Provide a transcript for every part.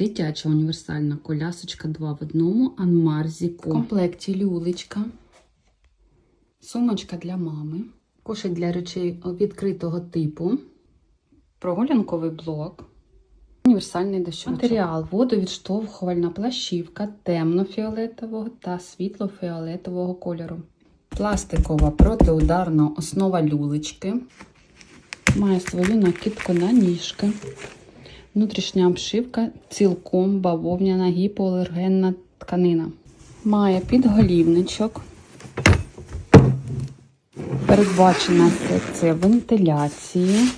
Дитяча універсальна колясочка 2 в одному Анмар. В комплекті люлечка, сумочка для мами, кошик для речей відкритого типу, прогулянковий блок, універсальний дощовик. Матеріал водовідштовхувальна плащівка темно-фіолетового та світло-фіолетового кольору. Пластикова протиударна основа люлечки. Має свою накидку на ніжки. Внутрішня обшивка цілком бавовняна гіпоалергенна тканина. Має підголівничок. Передбачена секція вентиляції.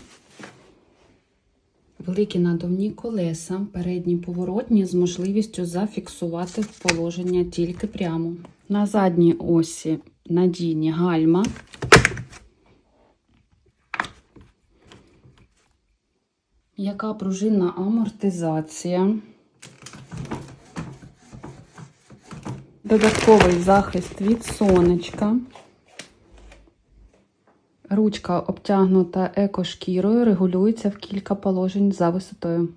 Великі надувні колеса, передні поворотні з можливістю зафіксувати положення тільки прямо. На задній осі надійні гальма. Яка пружинна амортизація. Додатковий захист від сонечка. Ручка обтягнута екошкірою, регулюється в кілька положень за висотою.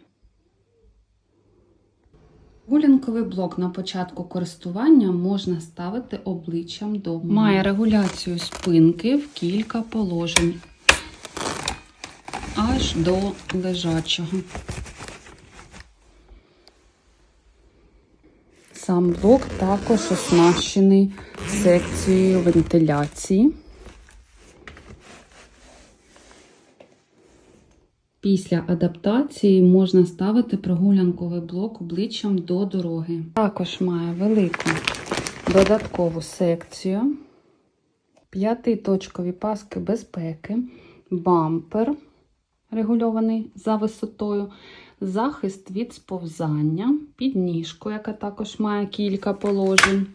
Гулянковий блок на початку користування можна ставити обличчям до Має регуляцію спинки в кілька положень аж до лежачого. Сам блок також оснащений секцією вентиляції. Після адаптації можна ставити прогулянковий блок обличчям до дороги. Також має велику додаткову секцію, п'ятиточкові паски безпеки, бампер регульований за висотою, захист від сповзання, підніжку, яка також має кілька положень.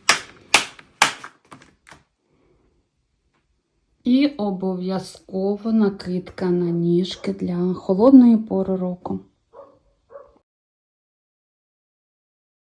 І обов'язково накидка на ніжки для холодної пори року.